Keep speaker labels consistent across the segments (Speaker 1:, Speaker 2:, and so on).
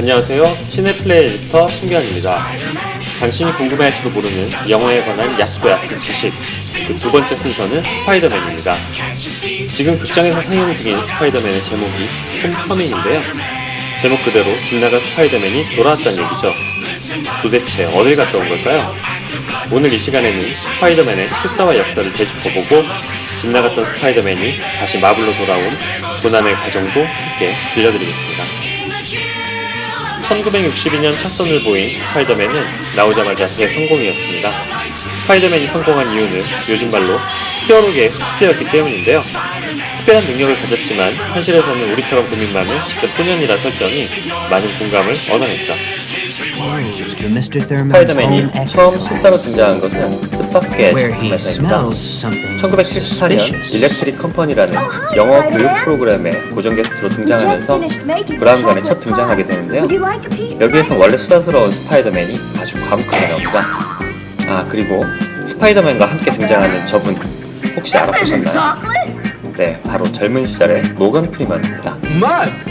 Speaker 1: 안녕하세요. 시네플레이 에디터 신규환입니다. 당신이 궁금해할지도 모르는 영화에 관한 얕고 얕은 지식. 그 두 번째 순서는 스파이더맨입니다. 지금 극장에서 상영 중인 스파이더맨의 제목이 홈커밍인데요. 제목 그대로 집 나간 스파이더맨이 돌아왔다는 얘기죠. 도대체 어딜 갔다 온 걸까요? 오늘 이 시간에는 스파이더맨의 실사와 역사를 되짚어보고 집 나갔던 스파이더맨이 다시 마블로 돌아온 고난의 과정도 함께 들려드리겠습니다. 1962년 첫 선을 보인 스파이더맨은 나오자마자 대성공이었습니다. 스파이더맨이 성공한 이유는 요즘 말로 히어로계의 흡수제였기 때문인데요. 특별한 능력을 가졌지만 현실에서는 우리처럼 고민 많은 10대 소년이라 설정이 많은 공감을 얻어냈죠. 스파이더맨이 처음 실사로 등장한 것은 뜻밖의
Speaker 2: where he
Speaker 1: 작품에서입니다.
Speaker 2: smells something
Speaker 1: 1974년
Speaker 2: suspicious.
Speaker 1: 일렉트릭 컴퍼니라는 영어 교육 프로그램에 고정 게스트로 등장하면서 브라운관에 첫 등장하게 되는데요. 여기에서 원래 수다스러운 스파이더맨이 아주 과묵하게 나옵니다. 아 그리고 스파이더맨과 함께 등장하는 저분 혹시 알아보셨나요? 네, 바로 젊은 시절의 모건 프리먼입니다.
Speaker 3: Mud!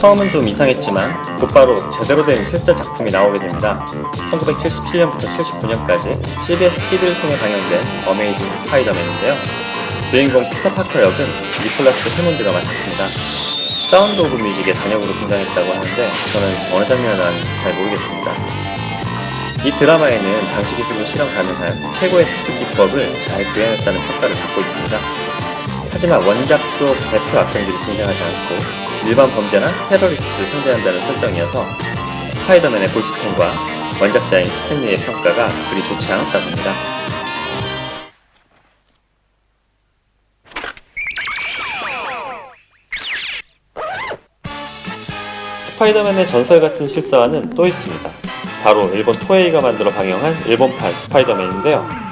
Speaker 1: 처음은 좀 이상했지만 곧바로 제대로 된 실사 작품이 나오게 됩니다. 1977년부터 79년까지 CBS TV를 통해 방영된 어메이징 스파이더맨인데요. 주인공 피터 파커 역은 니콜라스 해몬드가 맡았습니다. 사운드 오브 뮤직의 단역으로 등장했다고 하는데 저는 어느 장면을 나왔는지 잘 모르겠습니다. 이 드라마에는 당시 기술로 실험 가능한 최고의 특수 기법을 잘 구현했다는 평가를 받고 있습니다. 하지만 원작 속 대표 악당들이 등장하지 않고 일반 범죄나 테러리스트를 상대한다는 설정이어서 스파이더맨의 볼스팬과 원작자인 스탠리의 평가가 그리 좋지 않았다고 합니다. 스파이더맨의 전설 같은 실사화는 또 있습니다. 바로 일본 토에이가 만들어 방영한 일본판 스파이더맨인데요.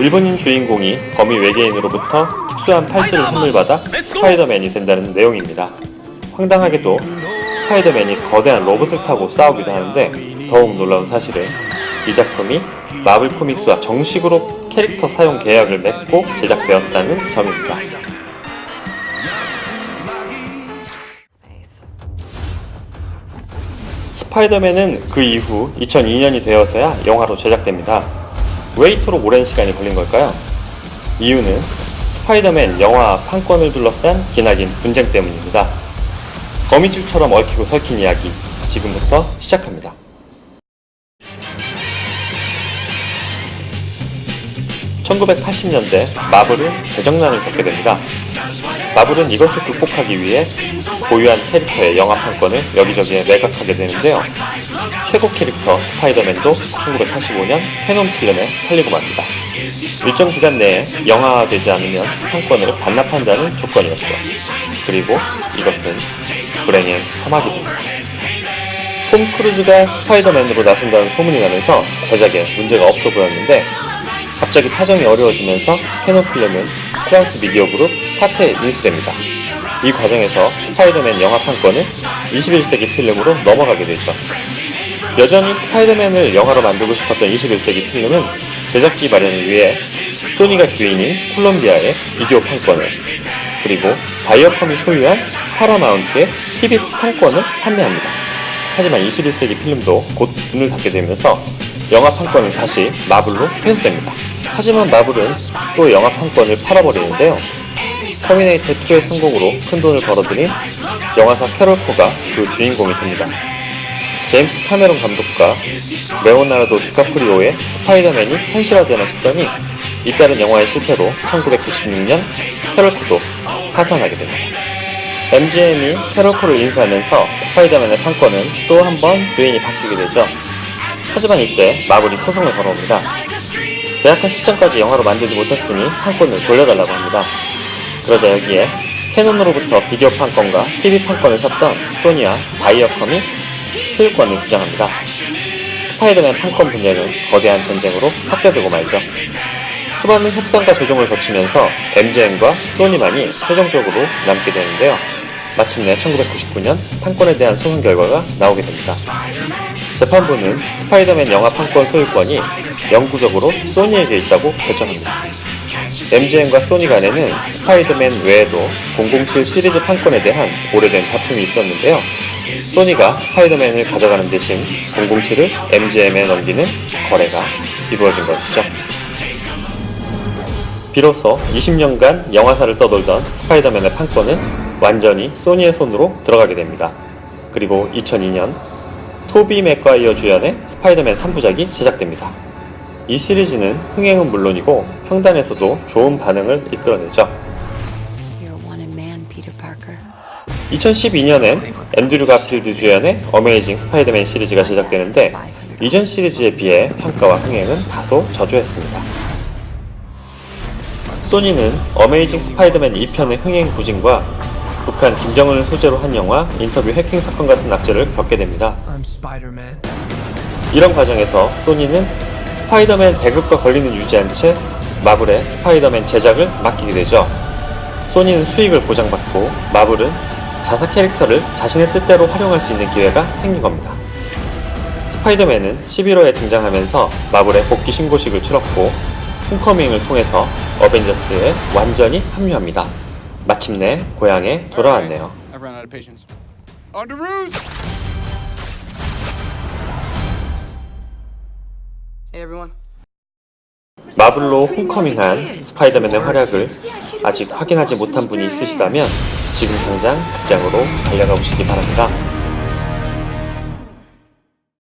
Speaker 1: 일본인 주인공이 거미 외계인으로부터 특수한 팔찌를 선물 받아 스파이더맨이 된다는 내용입니다. 황당하게도 스파이더맨이 거대한 로봇을 타고 싸우기도 하는데 더욱 놀라운 사실은 이 작품이 마블 코믹스와 정식으로 캐릭터 사용 계약을 맺고 제작되었다는 점입니다. 스파이더맨은 그 이후 2002년이 되어서야 영화로 제작됩니다. 왜 이토록 오랜 시간이 걸린 걸까요? 이유는 스파이더맨 영화 판권을 둘러싼 기나긴 분쟁 때문입니다. 거미줄처럼 얽히고 설킨 이야기 지금부터 시작합니다. (1980년대) 마블은 재정난을 겪게 됩니다. 마블은 이것을 극복하기 위해 보유한 캐릭터의 영화 판권을 여기저기에 매각하게 되는데요. 최고 캐릭터 스파이더맨도 1985년 캐논 필름에 팔리고 맙니다. 일정 기간 내에 영화화되지 않으면 판권을 반납한다는 조건이었죠. 그리고 이것은 불행의 서막이 됩니다. 톰 크루즈가 스파이더맨으로 나선다는 소문이 나면서 제작에 문제가 없어 보였는데 갑자기 사정이 어려워지면서 캐논 필름은 프랑스 미디어 그룹 파테에 인수됩니다. 이 과정에서 스파이더맨 영화 판권은 21세기 필름으로 넘어가게 되죠. 여전히 스파이더맨을 영화로 만들고 싶었던 21세기 필름은 제작비 마련을 위해 소니가 주인인 콜롬비아의 비디오 판권을 그리고 바이어컴이 소유한 파라마운트의 TV 판권을 판매합니다. 하지만 21세기 필름도 곧 문을 닫게 되면서 영화 판권은 다시 마블로 회수됩니다. 하지만 마블은 또 영화 판권을 팔아버리는데요. 터미네이터 2의 성공으로 큰 돈을 벌어들인 영화사 캐롤코가 그 주인공이 됩니다. 제임스 카메론 감독과 레오나르도 디카프리오의 스파이더맨이 현실화되나 싶더니 잇따른 영화의 실패로 1996년 캐롤코도 파산하게 됩니다. MGM이 캐롤코를 인수하면서 스파이더맨의 판권은 또 한 번 주인이 바뀌게 되죠. 하지만 이때 마블이 소송을 걸어옵니다. 계약한 시점까지 영화로 만들지 못했으니 판권을 돌려달라고 합니다. 그러자 여기에 캐논으로부터 비디오 판권과 TV 판권을 샀던 소니와 바이어컴이 소유권을 주장합니다. 스파이더맨 판권 분쟁은 거대한 전쟁으로 확대되고 말죠. 수많은 협상과 조정을 거치면서 MGM과 소니만이 최종적으로 남게 되는데요. 마침내 1999년 판권에 대한 소송 결과가 나오게 됩니다. 재판부는 스파이더맨 영화 판권 소유권이 영구적으로 소니에게 있다고 결정합니다. MGM과 소니 간에는 스파이더맨 외에도 007 시리즈 판권에 대한 오래된 다툼이 있었는데요. 소니가 스파이더맨을 가져가는 대신 007을 MGM에 넘기는 거래가 이루어진 것이죠. 비로소 20년간 영화사를 떠돌던 스파이더맨의 판권은 완전히 소니의 손으로 들어가게 됩니다. 그리고 2002년 토비 맥과이어 주연의 스파이더맨 3부작이 제작됩니다. 이 시리즈는 흥행은 물론이고 평단에서도 좋은 반응을 이끌어내죠. 2012년엔 앤드류 가필드 주연의 어메이징 스파이더맨 시리즈가 제작되는데 이전 시리즈에 비해 평가와 흥행은 다소 저조했습니다. 소니는 어메이징 스파이더맨 2편의 흥행 부진과 북한 김정은을 소재로 한 영화 인터뷰 해킹 사건 같은 악재를 겪게 됩니다. 이런 과정에서 소니는 스파이더맨 배급과 권리는 유지한 채 마블의 스파이더맨 제작을 맡기게 되죠. 소니는 수익을 보장받고 마블은 자사 캐릭터를 자신의 뜻대로 활용할 수 있는 기회가 생긴 겁니다. 스파이더맨은 11호에 등장하면서 마블의 복귀 신고식을 치렀고 홈커밍을 통해서 어벤져스에 완전히 합류합니다. 마침내 고향에 돌아왔네요. 마블로 홈커밍한 스파이더맨의 활약을 아직 확인하지 못한 분이 있으시다면 지금 당장 극장으로 달려가 보시기 바랍니다.